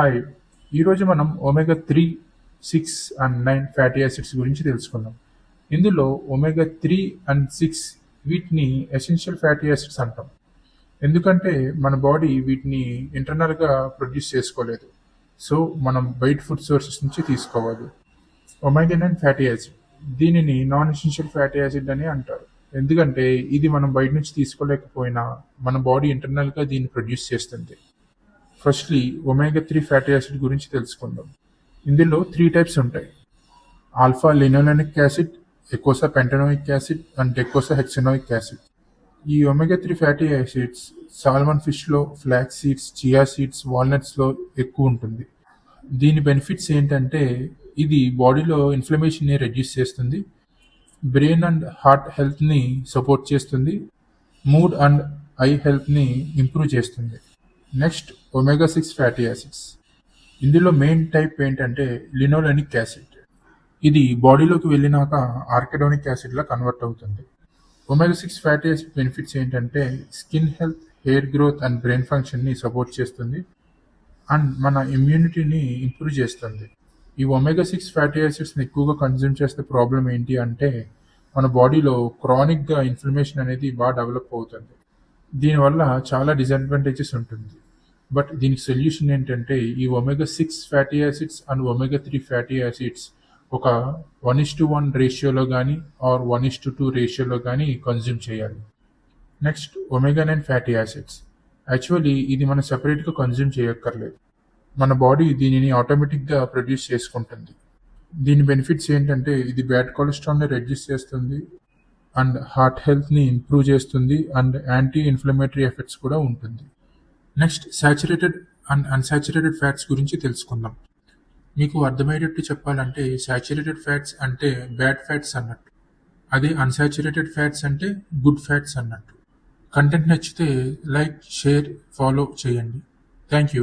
Hi ఈరోజు మనం omega three six and nine fatty acids గురించి తెలుసుకుందాం. ఇందులో ఒమేగా త్రీ అండ్ సిక్స్ వీటిని ఎసెన్షియల్ ఫ్యాటీ యాసిడ్స్ అంటాం. ఎందుకంటే మన బాడీ వీటిని ఇంటర్నల్గా ప్రొడ్యూస్ చేసుకోలేదు. సో మనం బయట ఫుడ్ సోర్సెస్ నుంచి తీసుకోవాలి. Omega nine fatty acid. దీనిని నాన్ ఎసెన్షియల్ ఫ్యాటీ యాసిడ్ అని అంటారు. ఎందుకంటే ఇది మనం బయట నుంచి తీసుకోలేకపోయినా మన బాడీ ఇంటర్నల్గా దీన్ని ప్రొడ్యూస్ చేస్తుంది. Firstly omega three fatty acid గురించి తెలుసుకుందాం. ఇందులో త్రీ టైప్స్ ఉంటాయి. Alpha linolenic acid eicosapentaenoic acid and eicosahexaenoic acid ఈ omega three fatty acids salmon ఫిష్లో flax seeds chia seeds వాల్నట్స్లో ఎక్కువ ఉంటుంది. దీని బెనిఫిట్స్ ఏంటంటే ఇది బాడీలో ఇన్ఫ్లమేషన్ని రెడ్యూస్ చేస్తుంది. బ్రెయిన్ అండ్ హార్ట్ హెల్త్ని సపోర్ట్ చేస్తుంది. మూడ్ అండ్ ఐ హెల్త్ని ఇంప్రూవ్ చేస్తుంది. Next omega six fatty acids. ఇందులో మెయిన్ టైప్ ఏంటంటే లినోలెనిక్ యాసిడ్. ఇది బాడీలోకి వెళ్ళినాక ఆర్కెడోనిక్ యాసిడ్లా కన్వర్ట్ అవుతుంది. Omega six fatty acid benefits ఏంటంటే skin health hair growth and brain ఫంక్షన్ని సపోర్ట్ చేస్తుంది. అండ్ మన ఇమ్యూనిటీని ఇంప్రూవ్ చేస్తుంది. ఈ ఒమేగా సిక్స్ ఫ్యాటీ యాసిడ్స్ని ఎక్కువగా కన్జ్యూమ్ చేస్తే ప్రాబ్లం ఏంటి అంటే మన బాడీలో క్రానిక్గా ఇన్ఫ్లమేషన్ అనేది బాగా డెవలప్ అవుతుంది. దీనివల్ల చాలా డిసడ్వాంటేజెస్ ఉంటుంది. బట్ దీనికి సొల్యూషన్ ఏంటంటే ఈ omega six fatty acids and omega three fatty acids ఒక వన్ ఇస్ టు వన్ రేషియోలో కానీ or one is to two రేషియోలో కానీ కన్జ్యూమ్ చేయాలి. Next omega nine fatty acids actually ఇది మనం సెపరేట్గా కన్జ్యూమ్ చేయక్కర్లేదు. మన బాడీ దీనిని ఆటోమేటిక్గా ప్రొడ్యూస్ చేసుకుంటుంది. దీని బెనిఫిట్స్ ఏంటంటే ఇది బ్యాడ్ కొలెస్ట్రాల్ని రెడ్యూస్ చేస్తుంది అండ్ హార్ట్ హెల్త్ని ఇంప్రూవ్ చేస్తుంది అండ్ యాంటీ ఇన్ఫ్లమేటరీ ఎఫెక్ట్స్ కూడా ఉంటుంది. Next saturated and unsaturated fats గురించి తెలుసుకుందాం. మీకు అర్థమయ్యేటట్టు చెప్పాలంటే సాచురేటెడ్ ఫ్యాట్స్ అంటే బ్యాడ్ ఫ్యాట్స్ అన్నట్టు. అదే అన్సాచురేటెడ్ ఫ్యాట్స్ అంటే గుడ్ ఫ్యాట్స్ అన్నట్టు. కంటెంట్ నచ్చితే లైక్ షేర్ ఫాలో చేయండి. Thank you.